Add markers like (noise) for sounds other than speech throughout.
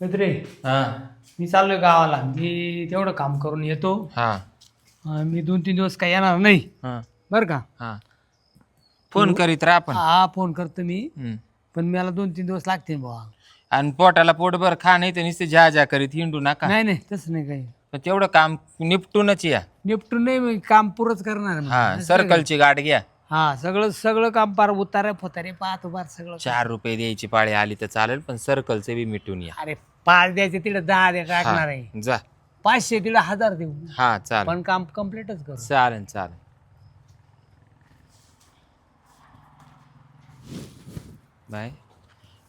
मित्रे हा. मी चाललोय गावाला. मी तेवढं काम करून येतो. हा. अं, मी दोन तीन दिवस काही येणार नाही. हा. बरं का? हा. फोन करीत राहा आपण हा फोन करतो मी. हम्म. पण मला दोन तीन दिवस लागतील बुवा. आणि पोटाला पोटभर खा नाही तर नुसते जा जा करीत हिंडू नका. नाही नाही तसं नाही काही. पण तेवढं काम निपटूनच या. निपटून नाही मी काम पुरंच करणार. हा सर्कलची गाठ घ्या. हा सगळं सगळं काम पार उतारे फोतारे पाहतो पार सगळं चार रुपये द्यायची पाळी आली तर चालेल पण सर्कलचे बी मिटून या. अरे पाच द्यायचे तिकडे दहा द्या टाकणार आहे. जा. पाचशे तिकडे हजार देऊ. हा चालेल. पण काम कम्प्लीटच करू. चालेल चालेल. बाय.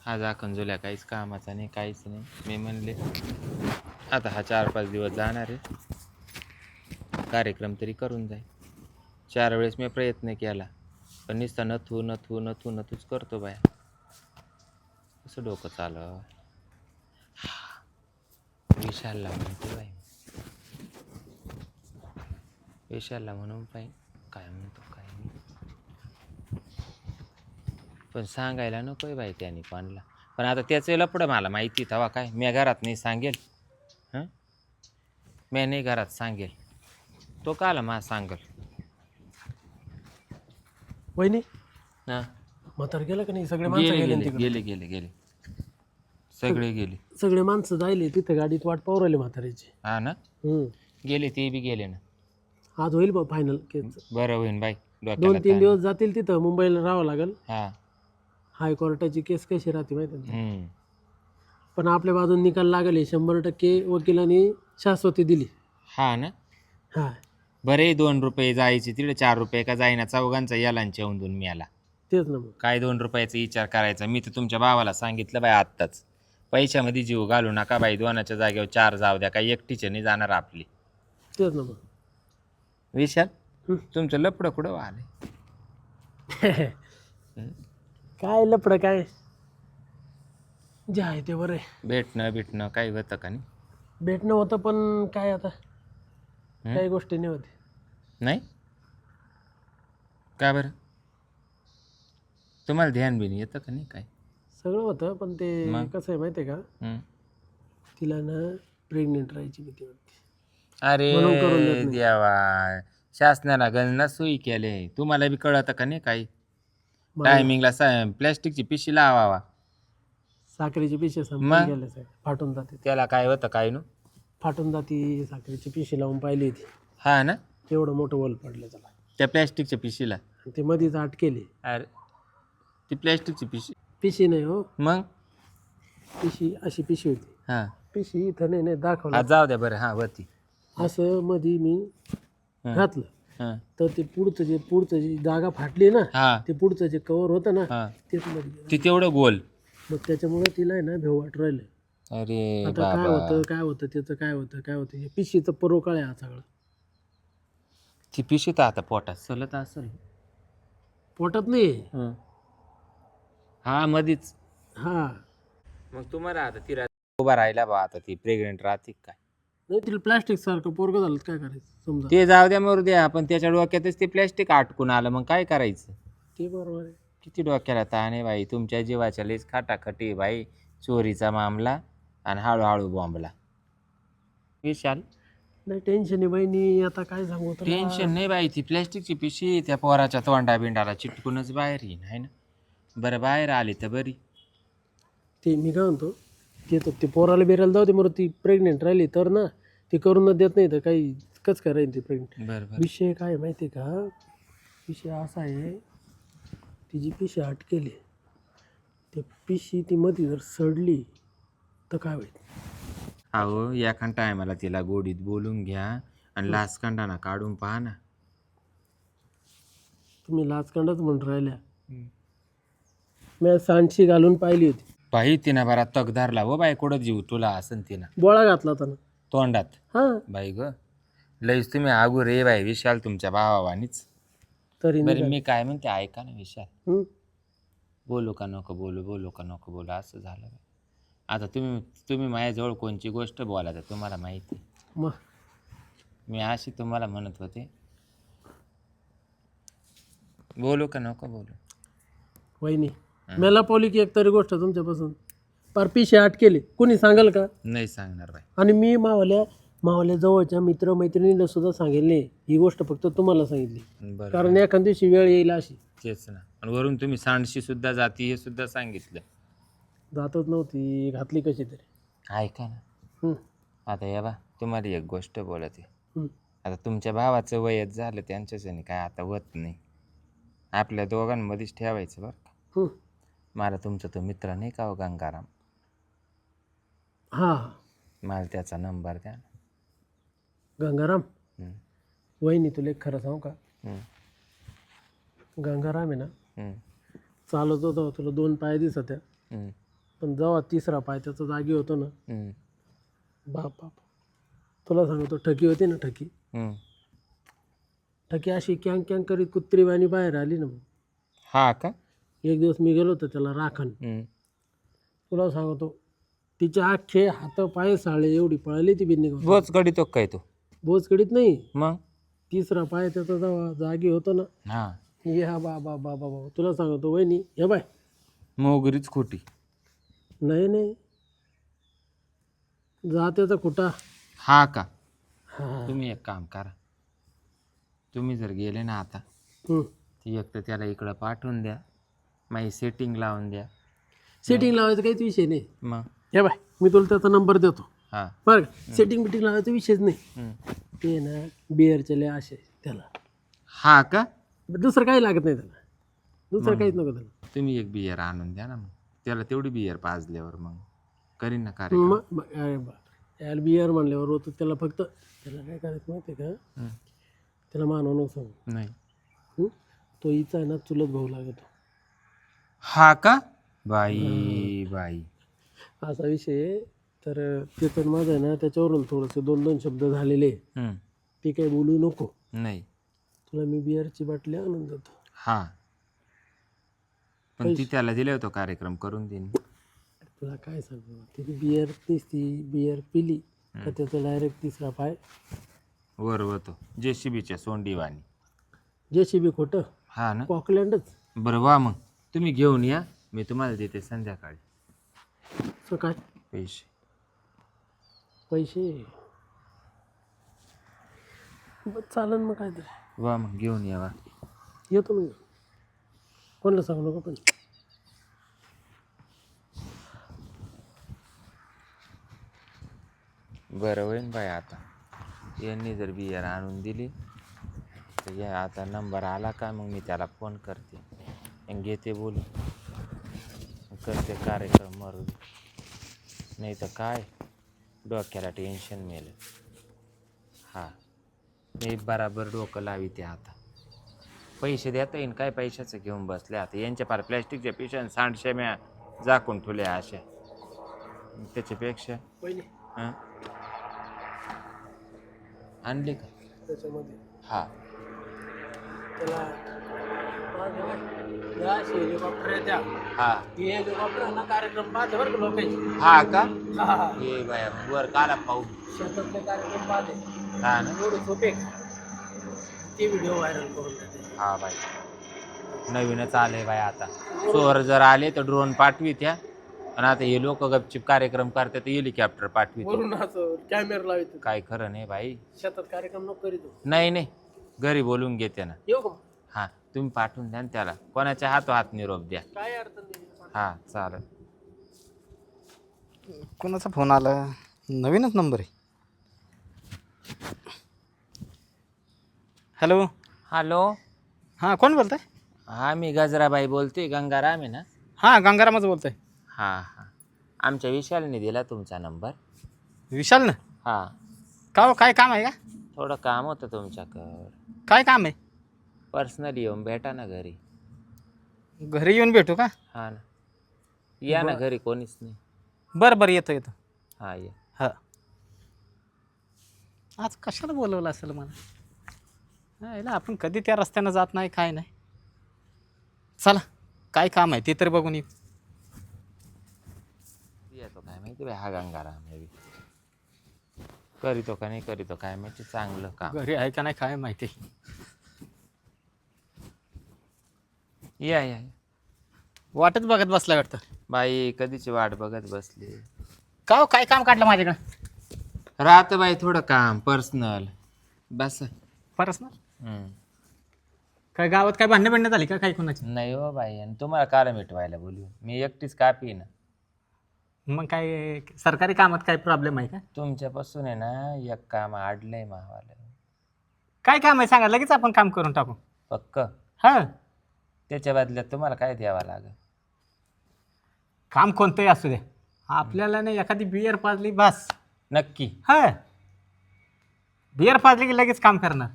आज अखंजुल्या काहीच कामाचा नाही काहीच नाही. मी म्हणले आता हा चार पाच दिवस जाणार आहे. कार्यक्रम तरी करून जाईल. चार वेळेस मी प्रयत्न केला. पण नुसता नथू नथू नथू नथूच करतो बाया. कसं डोकं चालव. विशालला म्हणतो बाई. विशालला म्हणून बाई काय म्हणतो काय नाही. पण सांगायला नकोय बाई त्याने पाणला पण आता त्याचं लपडं मला माहिती तवा काय. मी घरात नाही सांगेल. हां? मी नाही घरात सांगेल. तो काला मला सांगेल. वहिनी? हां. म्हातार गेलं का नाही? सगळे माणसं गेले गेले गेले. तिकडे. गेले गेले गेले. सगळे गेले. सगळे माणसं जायले तिथे गाडीत वाट पाहू राहिले म्हातारीची हा ना? हम्म. गेले ते बी गेले ना. आज होईल बा फायनल केस. बरं होईन बाई दोन डोक्याला तीन ताण. दिवस जातील तिथं मुंबईला राहावं लागेल. हा. हायकोर्टाची केस कशी राहते माहिती आहे ना? हम्म. पण आपल्या बाजून निकाल लागले शंभर टक्के वकिलांनी शाश्वती दिली. हा ना? हा. बरे दोन रुपये जायचे तिकडे चार रुपये का जाईना चौघांचा यालांच्या उंदून मिळाला. तेच ना मग. काय दोन रुपयाचा विचार करायचा? मी तर तुमच्या भावाला सांगितलं बाई आत्ताच. पैशामध्ये जीव घालू नका बाई दोनाच्या जागेवर चार जाऊ द्या काही एकटीचे नाही जाणार आपली. तेच ना मग. विशाल. तुमचं लपडं कुठं आले (laughs) काय लपडं काय? जे आहे ते बरं आहे. भेटणं भेटणं काही होतं का नाही? भेटणं होतं पण काय आता? काही गोष्टी नाही होते. नाही? का बरं? तुम्हाला ध्यान बी नाही येतं का नाही काय? सगळं होतं पण ते मग? कसं आहे माहिती आहे का? हं? तिला ना प्रेग्नेंट राहायची भीती वाटते. अरे म्हणून करून देत नाही. देवा शासनाला गणना सोयी केले. तुम्हाला बी कळतं का नाही काही? मला टायमिंगला सा प्लॅस्टिकची पिशी लावावा. साखरेची पिशवी मग? संपून गेले साहेब. फाटून जाते त्याला काय होतं काय नु? फाटून जाती साखरेची पिशवी लावून पाहिली होती. हा ना? तेवढं मोठं वल पडलं त्याला. त्या प्लॅस्टिकच्या पिशीला? आणि ते मध्येच आट केली. अरे ती प्लॅस्टिकची पिशी. पिशी नाही हो. मग? पिशी अशी पिशवी होती. हा. पिशी इथं नाही नाही दाखवलं. जाऊ द्या बरं हा वरती. असं मध्ये मी हं. घातलं. हा. तर ते पुढचं जे पुढचं जी जागा फाटली ना हा. ते पुढचं जे कवर होतं ना हा. तेच मध्ये गेलं. ती तेवढं गोल. मग त्याच्यामुळे तिला आहे ना भेव वाट राहिलं. अरे आता काय बाबा. होतं काय होतं त्याचं काय होतं काय होतं हे पिशीचं परोकाळ आहे हा सगळं. ती पिशी तर आता पोटात. चलत असेल. पोटात नाही हं. मधीच. हा. मग तुम्हाला आता ती रात्री उभा राहिला बा आता ती प्रेग्नेंट राहते काय? नाही तिला प्लास्टिक सारखं पोरग झालं तर काय करायचं समजा. ते जाऊ द्या मरू द्या पण त्याच्या डोक्यातच ते प्लॅस्टिक अटकून आलं मग काय करायचं? ते बरोबर आहे. किती डोक्याला ताण आहे बाई तुमच्या जीवाच्या लेच खाटाखटी आहे बाई चोरीचा मामला आणि हळूहळू बॉम्बला विशाल? नाही टेन्शन आहे बहिणी आता काय सांगू तुला? टेन्शन नाही बाई ती प्लॅस्टिकची पिशी त्या पोराच्या तोंडा बिंडाला चिटकूनच बाहेर येईन आहे ना? बरं बाहेर आली तर बरी. ते मी काय म्हणतो ते तर ते पोराला बिरायला जाऊ दे मग ती प्रेग्नेंट राहिली तर ना ती करूनच देत नाही तर काही कच काय राहील ती प्रेग्नेंट बरं बरं. विषय काय माहिती आहे का? विषय असा आहे तिची पिशी अटकेली ते पिशी ती मध्ये जर सडली तर काय होईल? अहो एखाद टायमाला तिला गोडीत बोलून घ्या आणि लाचकांडाना काढून पहा ना. तुम्ही लाचकांडच म्हणून राहिल्या. मी सांडशी घालून पाहिली होती. बाई तिनं बरा तग धरला हो बाई कुठं जीव तुला असं तिनं. बोळा घातला होता ना. तोंडात? हां. बाई ग लईच तुम्ही आगू रे बाई विशाल तुमच्या भावावानीच. तरी बरं. मी काय म्हणते ऐका ना विशाल. हं? बोलू का नको बोलू बोलू का नको बोलू असं झालं बाई. आता तुम्ही तुम्ही माझ्याजवळ कोणची गोष्ट बोला तर तुम्हाला माहिती. मग? मी अशी तुम्हाला म्हणत होते. बोलू का नको बोलू? वहिनी मला पावली की एक तरी गोष्ट तुमच्यापासून पार पिशे आठ केले. कोणी सांगाल का? नाही सांगणार बाई. आणि मी मावल्या मावल्या जवळच्या मित्र मैत्रिणीला सुद्धा सांगेल नाही. ही गोष्ट फक्त तुम्हाला सांगितली. बरं. कारण एखाद दिवशी वेळ येईल अशी. तेच ना. आणि वरून तुम्ही सांडशी सुद्धा जाती हे सुद्धा सांगितलं. जातच नव्हती घातली कशी तरी. ऐका ना. हं, आता या बा तुम्हाला एक गोष्ट बोलते. हं. आता तुमच्या भावाचं वयच झालं त्यांच्याच्याने काय आता होत नाही. आपल्या दोघांमध्येच ठेवायचं बरं का. हं. मला तुमचा तो मित्र नाही का हो गंगाराम? हा. मला त्याचा नंबर द्या ना. गंगाराम? हं, वहिनी तुला एक खरं सांगू का? हं, गंगाराम आहे ना हं, चालत होतो तुला दोन पाय दिसत हं, पण जेव्हा तिसरा पाय त्याचा जागी होतो ना बाप बाप. तुला सांगतो ठकी होती ना ठकी. ठकी अशी कॅंग कॅंग करीत कुत्रीवाणी बाहेर आली ना हा का? एक दिवस मी गेलो होतो त्याला राखण. तुला सांगतो तिचे अख्खे हात पाय साळे एवढी पळाली ती बिन्नी बोच गडी तो काय तो? बोज कडीत नाही. मग? तिसरा पाय त्याचा जेव्हा जागी होतो ना हा. या बा बा बा बा बा. तुला सांगतो वहिनी हे बाय. मोगरीच खोटी. नाही नाही. जा त्याचा कुठा? हा का? हा. तुम्ही एक काम करा. तुम्ही जर गेले ना आता हं. ती एक तर त्याला इकडं पाठवून द्या. माझी सेटिंग लावून द्या. सेटिंग लावायचा काहीच विषय नाही. मग? हे बाय मी तुला त्याचा नंबर देतो. हा. बरं का? सेटिंग बिटिंग लावायचा विषयच नाही. हं. ते ना बिअरचे लय आशे त्याला. हा का? दुसरं काही लागत नाही त्याला. दुसरं काहीच नको त्याला. तुम्ही एक बियर आणून द्या ना मग. त्याला तेवढी बियर पाजल्यावर मग करीन ना कार्यक्रम. मग अरे बा यार बिअर म्हणल्यावर होतं त्याला फक्त त्याला काय करायचं माहिती आहे का? हं. त्याला मानव नको सांगू. नाही. हं? तो हिचा आहे ना चुलत भाऊ लागतो. हा का? बाई बाई. असा विषय आहे. तर ते तर माझं आहे ना त्याच्यावरून थोडंसं दोन दोन शब्द झालेले आहे. हं. ते काही बोलू नको. नाही. तुला मी बिअरची बाटली आणून देतो. हा. पण ती त्याला दिले होतो कार्यक्रम करून देईन. तुला काय सांगू? तिने बिअर ती बिअर पिली तर त्याचा डायरेक्ट तिसरा पाय. वर होतो जे शिबीच्या सोंडीवाणी. जे शी बी खोटं? हा ना. कॉकलँडच बरं वा मग. तुम्ही घेऊन या मी तुम्हाला देते संध्याकाळी. सो काय पैसे. पैसे. बरं चालेल मग काय तरी वा मग घेऊन या वा. येतो मी. कोणाला सांगू नको पण. बरं होईन बाय आता. यांनी जर बियर आणून दिली तर या आता नंबर आला का मग मी त्याला फोन करते. आणि घेते बोलू. करते कार्यक्रम मारू नाही तर काय? डोक्याला टेन्शन मेलं. हां. मी बराबर डोकं लाविते आता. पैसे देता येईन काय पैशाचं घेऊन बसले आता. यांच्या पार प्लॅस्टिकच्या पिशव्या सांडशे म्या झाकून ठेवल्या अशा. त्याच्यापेक्षा? पहिले. हां? आणले का? त्याच्यामध्ये. हा. त्याला या हेलिकॉप्टर आहे त्या. हा. हेलिकॉप्टर आहे ना कार्यक्रम पाहते बरं का लोकांचे. हा का? हा, बाया वर काला पाहू. शेतातले कार्यक्रम पाहते. हा ना? एवढे सोपे का? ते व्हिडिओ व्हायरल करून देते. हा बाई. नवीनच आलंय बाय आता. चोर जर आले तर ड्रोन पाठवी त्या आणि आता हे लोक गपचिप कार्यक्रम करतात हेलिकॉप्टर पाठवी वरून असं कॅमेरा लावायचं काय खरं नाही बाई शेतात कार्यक्रम नको करीत नाही नाही. घरी बोलून घेते ना. येऊ का हा तुम्ही पाठवून द्या ना त्याला. कोणाच्या हातो हात निरोप द्या. काय अडचण नाही हा चालेल. कोणाचा फोन आला? नवीनच नंबर आहे. हॅलो हॅलो हां कोण बोलत आहे हा मी गजराबाई बोलते गंगाराम आहे ना? हां गंगारामच बोलत आहे हां हां. आमच्या विशालने दिला तुमचा नंबर. विशाल ना हां. का हो, काय काम आहे का? थोडं काम होतं तुमच्याकडं. काय काम आहे? पर्सनली येऊन भेटा ना घरी. घरी येऊन भेटू का? हा ना. या ना घरी कोणीच नाही. बरं बरं येतो येतो. हा या. हां. आज कशाला बोलवलं असेल मला? हा, याला आपण कधी त्या रस्त्यानं जात नाही काय नाही. चला काय काम आहे ते तरी बघून येऊ येतो काय माहिती बाई हा गंगाराम बी. करीतो का नाही करीतो. काय माहिती चांगलं काम. घरी आहे का नाही काय माहिती. या या. वाटच बघत बसला वाटतं. बाई कधीची वाट बघत बसली? का हो, काय काम काढलं माझ्याकडं? राहतं बाई थोडं काम पर्सनल बस. परस ना हम्म. काय गावात काय भांडणं भांडणं झाली का काही कोणाची? नाही हो बाई आणि तुम्हाला काल मिटवायला बोलू. मी एकटीच कापी ना. मग काय सरकारी कामात काय प्रॉब्लेम आहे का? तुमच्यापासून आहे ना एक काम आडलंय मावाला. काय काम आहे? सांगा लगेच आपण काम करून टाकू. पक्क. हा. त्याच्या बदल्यात तुम्हाला काय द्यावं लागेल? काम कोणतंही असू दे. आपल्याला नाही एखादी बियर पाजली बस. नक्की. हा. बियर पाजली की लगेच काम करणार.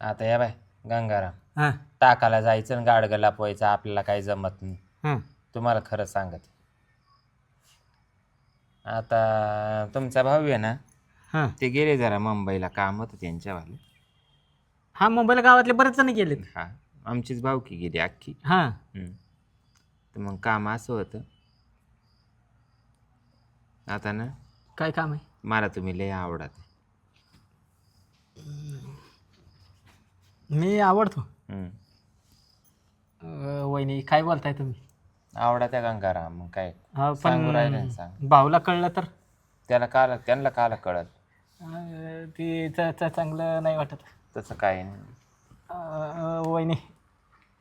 आता या बाय गंगाराम. हां. टाकाला जायचं आणि गाडगं लापवायचं आपल्याला काही जमत नाही. हां. तुम्हाला खरं सांगत. आता तुमचा भाऊ आहे ना हां. ते गेले जरा मुंबईला काम होतं त्यांच्यावाले. हा मुंबईला गावातले बरेच जण गेलेत. हा आमचीच भावकी गेली अख्खी. हां. हम्म. तर मग काम असं होतं. आता ना काय काम आहे? मला तुम्ही लय आवडत. मी आवडतो. हम्म. अं, वहिनी काय बोलताय तुम्ही? आवडत आहे गंगाराम मग काय? हा, सांगू राहिले सांग. भाऊला कळलं तर? त्याला काल त्यांना काल कळत अं, ती च- च- चांगलं नाही वाटत. तसं काय नाही. अं, वहिनी.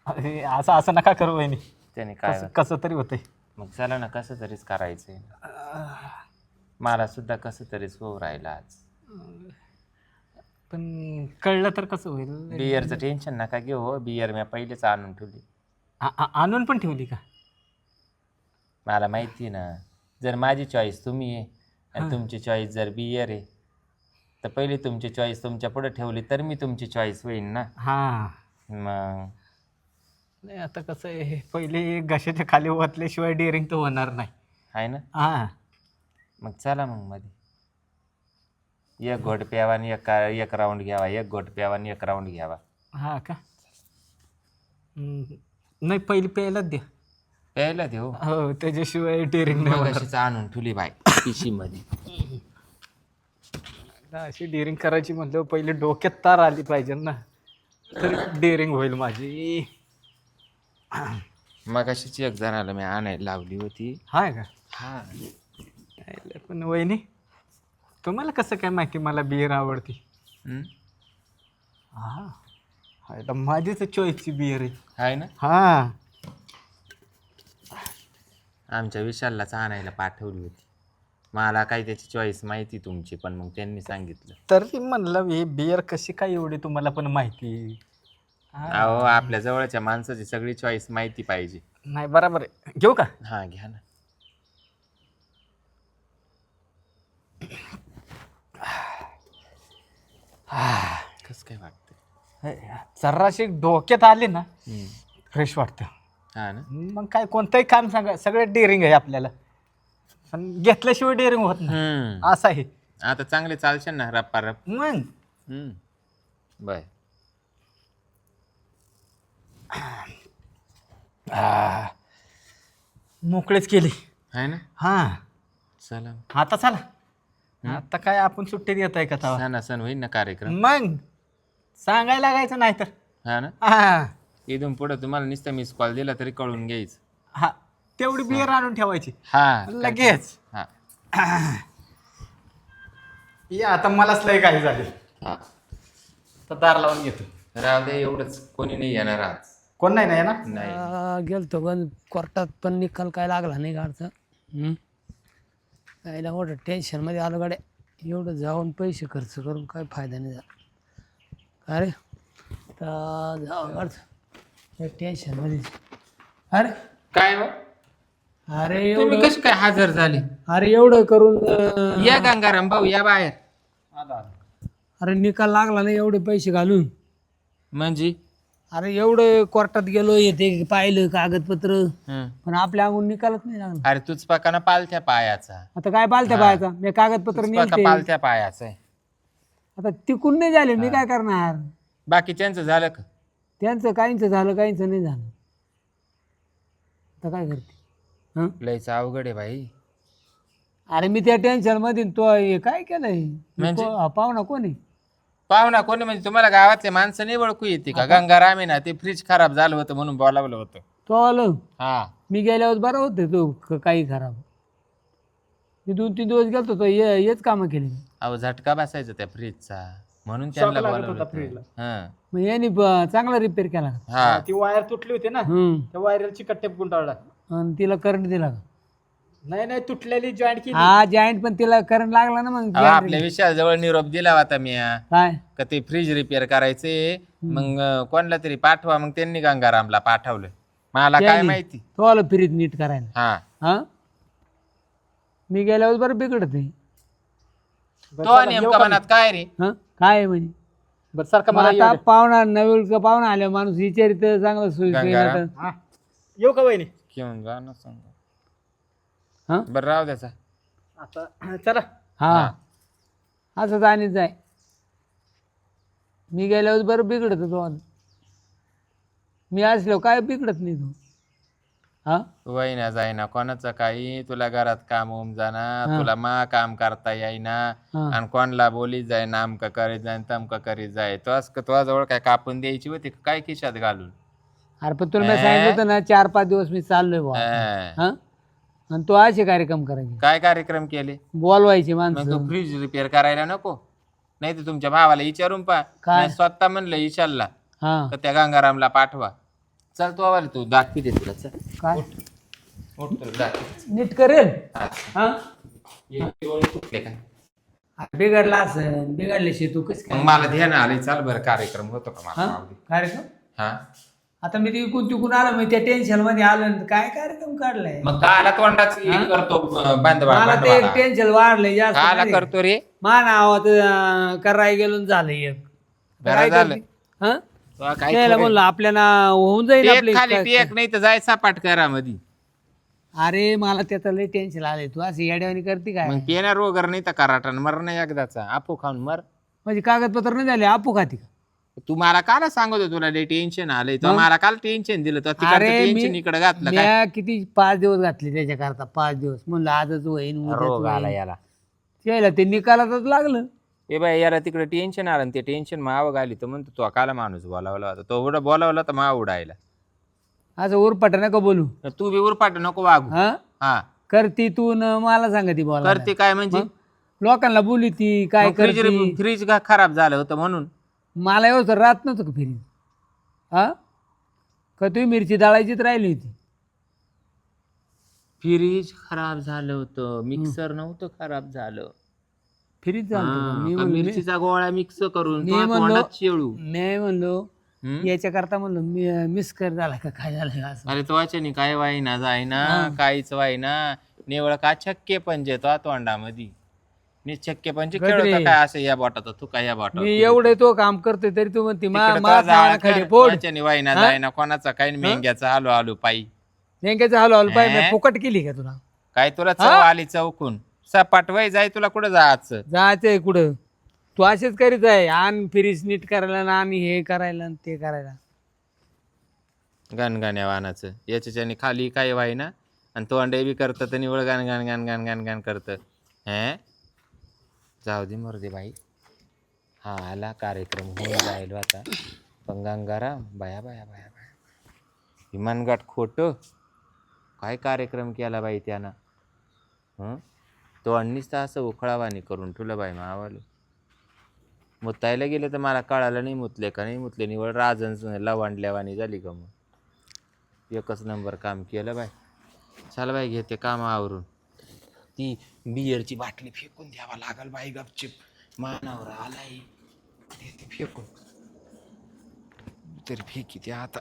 अरे, असं असं नका करू वहिनी. त्याने काय कसं कसं तरी होतंय. मग चला ना कसं तरीच करायचंय. मला सुद्धा कसं तरीच होऊ राहिलं आज. पण कळलं तर कसं होईल? बियरचं टेन्शन नका घेऊ हो. बियर मी पहिलेच आणून ठेवली. आ- आ- आणून पण ठेवली का? मला माहिती ना जर माझी चॉईस तुम्ही आहे आणि तुमची चॉईस जर बियर आहे तर पहिली तुमची चॉईस तुमच्यापुढे ठेवली तर मी तुमची चॉईस होईन ना. हां. मग? नाही आता कसं आहे पहिले घशाच्या खाली ओतल्याशिवाय डेअरिंग तर होणार नाही. आहे ना? हां. मग चला मग मध्ये एक घोट प्यावा आणि एक एक राऊंड घ्यावा एक घोट प्यावा आणि एक राऊंड घ्यावा. हां का? हम्म, नाही पहिली प्यायलाच द्या. प्यायला देऊ. हो त्याच्याशिवाय डेअरिंग नाही आणून ठेवली बाय पिशीमध्ये. अशी डेअरिंग करायची म्हणल्यावर पहिले डोक्यात तार आली पाहिजे ना. तर डेअरिंग होईल माझी. मग अशीच एक जणाला मी आणायला लावली होती. हाय का? हा. यायला पण वहिनी तुम्हाला कसं काय माहिती मला बिअर आवडते? हम्म? हा. हायला माझीच चॉईसची बिअर आहे. आहे ना? हा. आमच्या विशाललाच आणायला पाठवली होती. मला काही त्याची चॉईस माहिती तुमची पण मग त्यांनी सांगितलं. तरी म्हणलं हे बिअर कशी काय एवढी तुम्हाला पण माहिती? हा. अहो आपल्या जवळच्या माणसाची सगळी चॉईस माहिती पाहिजे. नाही बरोबर आहे. घेऊ का? हा घ्या ना. (sighs) कस काय वाटतं जराशी डोक्यात आली ना. फ्रेश वाटतं. हा ना. मग काय कोणतंही काम सांगा सगळं डेअरिंग आहे आपल्याला. पण घेतल्याशिवाय डेअरिंग होत नाही. हम्म. असं आहे आता चांगले चालશે ना रप्पा रप मग? आ, मोकळेच केली. आहे ना? हा. चला. आता चला. आता काय आपण सुट्टी देत आहे का तवा सणासण होईल ना कार्यक्रम? मग? सांगायला लागायचं नाही तर हा ना? हा. इथून पुढे तुम्हाला नुसतं मिस कॉल दिला तरी कळून घ्यायचं. हा तेवढी बिअर आणून ठेवायची. हा लगेच. हा. (clears throat) या आता मलाच लय काही झाली. हा. तर दार लावून घेतो. राहू दे एवढंच. कोणी नाही येणार आज. कोण नाही ना नाही. आ, गेलतो पण कोर्टात पण निकाल काय लागला नाही गाडचा. हम्म. कायला मोठं टेन्शनमध्ये आलो गाड्या. एवढं जाऊन पैसे खर्च करून काय फायदा नाही झाला. अरे तर जाऊ गाडचं. टेन्शनमध्ये अरे. काय हो? अरे तुम्ही एवढं कशी काय हजर झाले? अरे एवढं करून अं, या गंगाराम भाऊ या बाहेर. अरे निकाल लागला नाही एवढे पैसे घालून. म्हणजे? अरे एवढं कोर्टात गेलो येते पाहिलं कागदपत्र. हं. पण आपल्या अंगून निकालच नाही लागला. अरे तुझ पाकाना पालथ्या पायाचा. आता काय पालत्या पाहायचा मी कागदपत्र तुझ पाका नेलते. पालथ्या पायाचा आहे. आता तिकून नाही झाले मी काय करणार? बाकीच्यांचं झालं का? त्यांचं काहींचं झालं काहींचं नाही झालं. आता काय करते? हं? लयच अवघड आहे भाई. अरे मी त्या टेन्शनमध्ये तो हे काय केलंय? म्हणजे? को- हा, पाहुणा कोणी पाहुणा कोणी म्हणजे तुम्हाला गावातले माणसं नाही ओळखू येते का? गंगाराम आहे ना ते फ्रीज खराब झालं होतं म्हणून बोलावलं होतं. तो आलं. हा. मी गेल्यावर बरं होतं तो क- काही खराब. मी दोन तीन दिवस गेलतो तो ये हेच कामं केली अहो झटका बसायचा त्या फ्रीजचा म्हणून त्यांना बोलावलं होता होतं. फ्रीजला. हा. मग यांनी ब- चांगला रिपेअर केला. हा. ती वायर तुटली होती ना हम्म. त्या वायरची कट्टेप गुंडाळला. आणि तिला करंट दिला का? नाही नाही तुटलेली जॉईंट केली. हा जॉईंट पण तिला करंट लागला ना मग. अहो, joint आपल्या विषयाजवळ निरोप दिला होता मी. काय? का ते फ्रीज रिपेअर करायचे. मग अं, कोणाला तरी पाठवा. मग त्यांनी गंगारामला पाठवलं. मला काय त्यांनी? माहिती? तो आलं फिरीत नीट करायला. हा. हा? मी गेल्यावर बरं बिघडत. नाही तो नेमका मनात काय रे? हा? काय आहे म्हणजे? बरं सारखा मला येऊ आता द्या. पाहुणा नवीन का पाहुणा आल्या माणूस विचारित चांगलं सोयी गंगाराम? हा. येऊ का वहिनी? घेऊन जा ना सांग. हा? बरं द्याचा आता चला. हा. असं जाणीच जाय. मी गेल्यावर बरं बिघडत तो मी असलो काय बिघडत नाही तू हा? वहिना जाईना कोणाचं काही? तुला घरात काम होऊन जाणार हा. तुला मा काम करता येईना. हा. आणि कोणला बोलीत जाय नामका करीत जाय तमका करीत जाय. तो तुझ्याजवळ काय कापून द्यायची होती का? काय खिशात घालून? अरे पण तुला मी सांगितलं होतं ना चार पाच दिवस मी चाललोय बुवा. हा? आणि तो असे कार्यक्रम करायचे. काय कार्यक्रम केले? बोलवायचे मग माणसं. तू फ्रीज रिपेअर करायला नको. नाही तर तुमच्या भावाला विचारून पा काय? स्वतः म्हणलं विचारला हा. तर त्या गंगारामला पाठवा. चल तू आवाला तू दाखवी दे तुला चल. काय? उठ. तुला दाखवी नीट करेल? हा. काय बिघडला असं बिघडल्याशिवाय तू कसं मग मला ध्यान आले चाल बरं कार्यक्रम होतो का हा? मला आवडी. कार्यक्रम? हा. आता मी तिकून तिकून आलो मी त्या टेन्शनमध्ये आलो आणि काय कार्यक्रम काढलाय? मग काला तोंडाच हा? करतो बांधवा मला ते टेन्शन वाढलंय जास्त काला माहिती का? करतो रे. मा नावात कराय गेलो आणि झालं एक. बरं काय झालं. करते? हा? काय त्याला आपल्याला होऊन जाईल टेक आपले खाली काय- टेक नाही तर जायचा पाटकरा अरे मला त्याचं लय टेन्शन आलंय. तू अशी येड्यावानी करते काय? मग पेणार वगैरे नाही तर कराटन मर नाही एकदाचा. आपू खाऊन मर. म्हणजे कागदपत्र नाही झाले आपू खाती का? तू मला काला सांगतो तुला लय टेन्शन आलंय. तो मला काल टेन्शन दिलं. तो अरे टेन्शन मी इकडे घातलं काय म्या किती पाच दिवस घातले त्याच्याकरता पाच दिवस. म्हणलं आजच होईन उद्याच रोग आला होईन. याला. त्याला ते निकालातच लागलं. ए बाई याला तिकडे टेन्शन आलं आणि ते टेन्शन मावं घाली तर म्हणतो तो काला माणूस बोलावला होता. तो उडा बोलावला तर माव उडायला. असं उरपाट नका बोलू. तू बी उरपाट नको वागू. हा? हा. करती तू न मला सांगती बोला करते काय म्हणजे? लोकांना बोली ती काय फ्रीज करते? फ्रीज खराब झालं होतं म्हणून? मला एवढं तर राहत नव्हतं का फिरी हा? का तुम्ही मिरची दळायचीच राहिली होती? फ्रीज खराब झालं होतं. मिक्सर नव्हतं खराब झालं. फिरीच मी म्हणलो मी- मिरचीचा गोळा मिक्स करून मी म्हणलो- तोंडात शेळू. मी म्हणलो हम्म? याच्या करता म्हणलो मी मिस कर झाला का काय झालं असं. अरे तो वाच्यानी काय वाईना जायना काहीच वाईना. निवळ का छक्के पंजे तो तोंडामध्ये? नि छक्के गजरे. खेळतो काय असं या बोटात तू काय या बोटात मी एवढे तो काम करतोय तरी तू म्हणते मा- तिकडे मा- मा- खडे वाईना हा? जायना कोणाचा काही मेंग्याचा आलो आलो पायी. नेमक्याचं हलो हलो हे? फुकट केली का तुला? काय तुला चव आली चौकून सपाट वय जाय तुला कुठं जायचं? जायचंय कुठं? तू असेच करीत आहे. आण फिरीस नीट करायला ना आणि हे करायला आणि ते करायला. गणगाण्या वाहनाचं याच्याच्याने खाली काय वाईना आणि तोंडे बी करतं तर निवळ गाण गाण गाण गाण गाण गाण करतं. हे? जाऊ दे मरू दे बाई. हा आला कार्यक्रम. होऊन जाईल आता. पण गंगाराम बाया बाया बाया बाया. विमानघाट खोटं. काय कार्यक्रम केला बाई त्यानं? हं? तो अण्णीच असं उखळावानी करून ठेवलं बाई मावालो. मुतायला गेलं तर मला कळालं नाही मुतले का नाही मुतले निवड राजन लवांडल्यावानी झाली का मग. एकच नंबर काम केलं बाय चाल बाई घेते काम आवरून. ती बियरची बाटली फेकून द्यावा लागल बाई गपचिप. मानावर आलाय. फेकून. तरी फेकी ते आता.